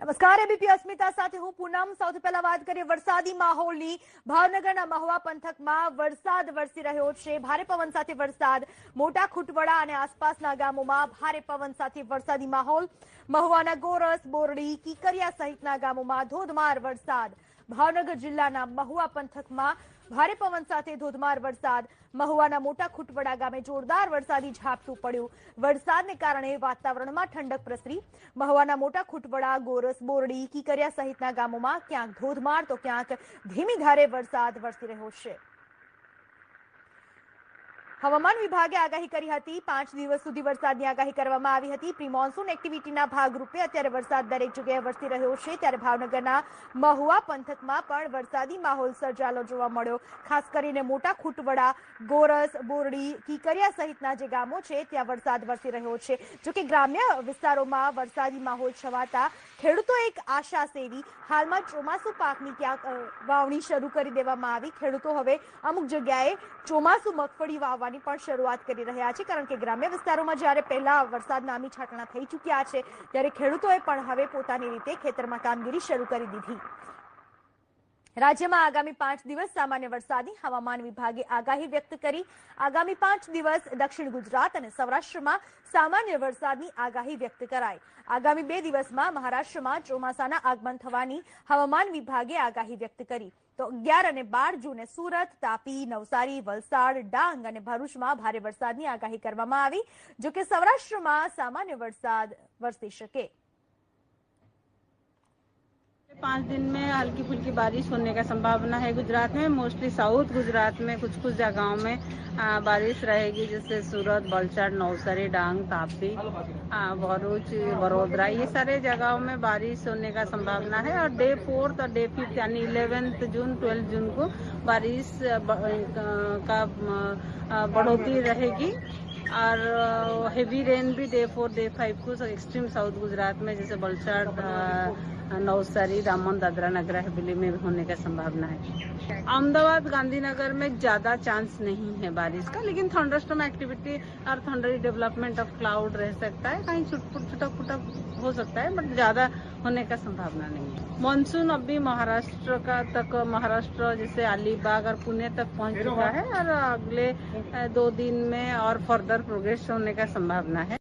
નમસ્કાર, એબીપી અસ્મિતા સાથે હું પૂનમ. સૌથી પહેલા વાત કરીએ વરસાદી માહોલની. ભાવનગરના મહુવા પંથકમાં વરસાદ વરસી રહ્યો છે. ભારે પવન સાથે વરસાદ. મોટા ખૂટવડા અને આસપાસના ગામોમાં ભારે પવન સાથે વરસાદી માહોલ. મહુવાના ગોરસ, બોરડી, કીકરિયા સહિતના ગામોમાં ધોધમાર વરસાદ. ભાવનગર જિલ્લાના મહુવા પંથકમાં ભારે પવન સાથે ધોધમાર વરસાદ. મહુવાના મોટા ખૂટવડા ગામે જોરદાર વરસાદી ઝાપટું પડ્યું વરસાદને કારણે વાતાવરણમાં ઠંડક પ્રસરી. મહુવાના મોટા ખૂટવડા ગોરસ, બોરડી, કીકરિયા સહિતના ગામોમાં ક્યાંક ધોધમાર તો ક્યાંક ધીમી ધારે વરસાદ વરસી રહ્યો છે. હવામાન વિભાગે આગાહી કરી હતી, પાંચ દિવસ સુધી વરસાદની આગાહી કરવામાં આવી હતી. પ્રી મોન્સૂન એક્ટિવિટીના ભાગરૂપે અત્યારે વરસાદ દરેક જગ્યાએ વરસી રહ્યો છે. ત્યારે ભાવનગરના મહુવા પંથકમાં પણ વરસાદી માહોલ સર્જાયેલો જોવા મળ્યો. ખાસ કરીને મોટા ખૂટવડા, ગોરસ, બોરડી, કીકરિયા સહિતના જે ગામો છે, ત્યાં વરસાદ વરસી રહ્યો છે. જોકે ગ્રામ્ય વિસ્તારોમાં વરસાદી માહોલ છવાતા ખેડૂતો એક આશા સેવી. હાલમાં ચોમાસુ પાકની ક્યાંક વાવણી શરૂ કરી દેવામાં આવી. ખેડૂતો હવે અમુક જગ્યાએ ચોમાસુ મગફળી વાવવાની પણ શરૂઆત કરી રહ્યા છે, કારણ કે ગ્રામ્ય વિસ્તારોમાં જ્યારે પહેલા વરસાદ નામી છાંટણા થઈ ચૂક્યા છે, ત્યારે ખેડૂતોએ પણ હવે પોતાની રીતે ખેતરમાં કામગીરી શરૂ કરી દીધી. રાજ્યમાં આગામી પાંચ દિવસ સામાન્ય વરસાદની હવામાન વિભાગે આગાહી વ્યક્ત કરી. આગામી પાંચ દિવસ દક્ષિણ ગુજરાત અને સૌરાષ્ટ્રમાં સામાન્ય વરસાદની આગાહી વ્યક્ત કરાઈ. આગામી બે દિવસમાં મહારાષ્ટ્રમાં ચોમાસાના આગમન થવાની હવામાન વિભાગે આગાહી વ્યક્ત કરી. તો અગિયાર અને બાર જૂને સુરત, તાપી, નવસારી, વલસાડ, ડાંગ અને ભરૂચમાં ભારે વરસાદની આગાહી કરવામાં આવી, જોકે સૌરાષ્ટ્રમાં સામાન્ય વરસાદ વરસી શકે. पाँच दिन में हल्की फुल्की बारिश होने का संभावना है गुजरात में। मोस्टली साउथ गुजरात में कुछ कुछ जगहों में आ, बारिश रहेगी जैसे सूरत बलसाड़ नवसारी डांग तापी भरूच वडोदरा ये सारे जगहों में बारिश होने का संभावना है। और डे फोर्थ और डे फिफ्थ यानी इलेवेंथ जून ट्वेल्थ जून को बारिश का बढ़ोतरी रहेगी। और हेवी रेन भी डे फोर डे फाइव को एक्सट्रीम साउथ गुजरात में, जैसे बलसाड़ नवसारी, दामन, दादरा नगर, हवेली में होने का संभावना है। अहमदाबाद, गांधीनगर में ज़्यादा चांस नहीं है बारिश का, लेकिन थंडरस्टॉर्म एक्टिविटी और थंडरी डेवलपमेंट ऑफ़ क्लाउड रह सकता है, कहीं छुटपुट छुटक फुटक हो सकता है बट ज़्यादा होने का संभावना नहीं है। मानसून अभी महाराष्ट्र का तक, महाराष्ट्र जैसे अलीबाग और पुणे तक पहुँच चुका है, और अगले दो दिन में और फर्दर प्रोग्रेस होने का संभावना है